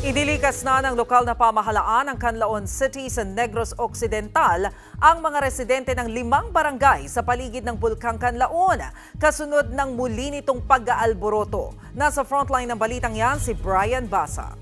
Idilikas na ng lokal na pamahalaan ng Canlaon City sa Negros Occidental ang mga residente ng limang barangay sa paligid ng Bulkang Canlaon. Kasunod ng muli nitong pag-aalboroto. Nasa frontline ng balitang yan si Brian Basa.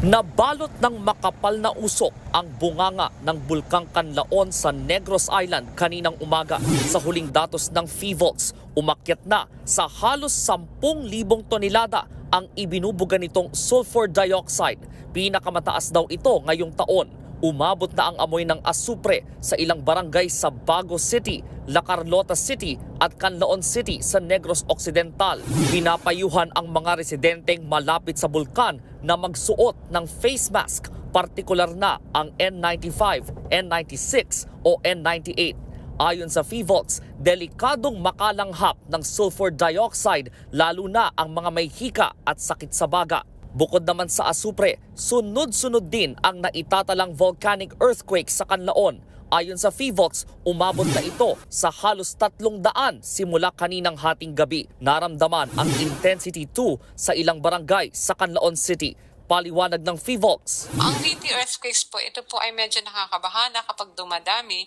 Nabalot ng makapal na usok ang bunganga ng Bulkang Canlaon sa Negros Island kaninang umaga. Sa huling datos ng FIVOLS, umakyat na sa halos 10,000 tonelada ang ibinubuga nitong sulfur dioxide. Pinakamataas daw ito ngayong taon. Umabot na ang amoy ng asupre sa ilang barangay sa Bago City, La Carlota City at Canlaon City sa Negros Occidental. Pinapayuhan ang mga residenteng malapit sa bulkan na magsuot ng face mask, partikular na ang N95, N96 o N98. Ayon sa FIVOLS, delikadong makalanghap ng sulfur dioxide lalo na ang mga may hika at sakit sa baga. Bukod naman sa asupre, sunod-sunod din ang naitatalang volcanic earthquake sa Canlaon. Ayon sa FIVOLS, umabot na ito sa halos tatlong daan simula kaninang hating gabi. Naramdaman ang intensity 2 sa ilang barangay sa Canlaon City. Paliwanag ng FIVOLS. Ang VT earthquakes po, ito po ay medyo nakakabahana kapag dumadami.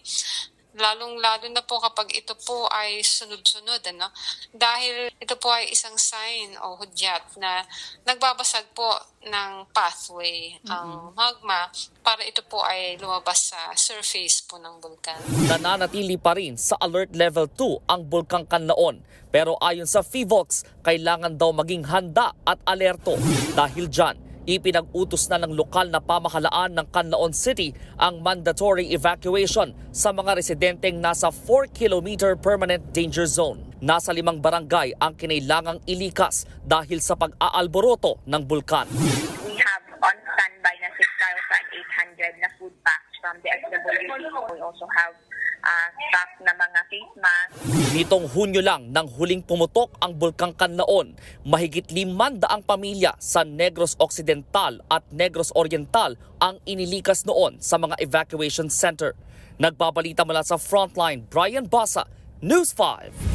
Lalong-lalo na po kapag ito po ay sunod-sunod. Ano? Dahil ito po ay isang sign o hudyat na nagbabasag po ng pathway ang magma para ito po ay lumabas sa surface po ng bulkan. Nananatili pa rin sa alert level 2 ang Bulkang Canlaon. Pero ayon sa FIVOX, kailangan daw maging handa at alerto. Dahil dyan, ipinag-utos na ng lokal na pamahalaan ng Canlaon City ang mandatory evacuation sa mga residenteng nasa 4 kilometer permanent danger zone. Nasa limang barangay ang kinailangang ilikas dahil sa pag-aalboroto ng bulkan. we have on standby na 6,800 na food packs from the SWD. We also have uh, stock na mga face mask. Nitong Hunyo lang nang huling pumutok ang Bulkang Canlaon, mahigit limandaang pamilya sa Negros Occidental at Negros Oriental ang inilikas noon sa mga evacuation center. Nagbabalita mula sa Frontline, Brian Basa, News 5.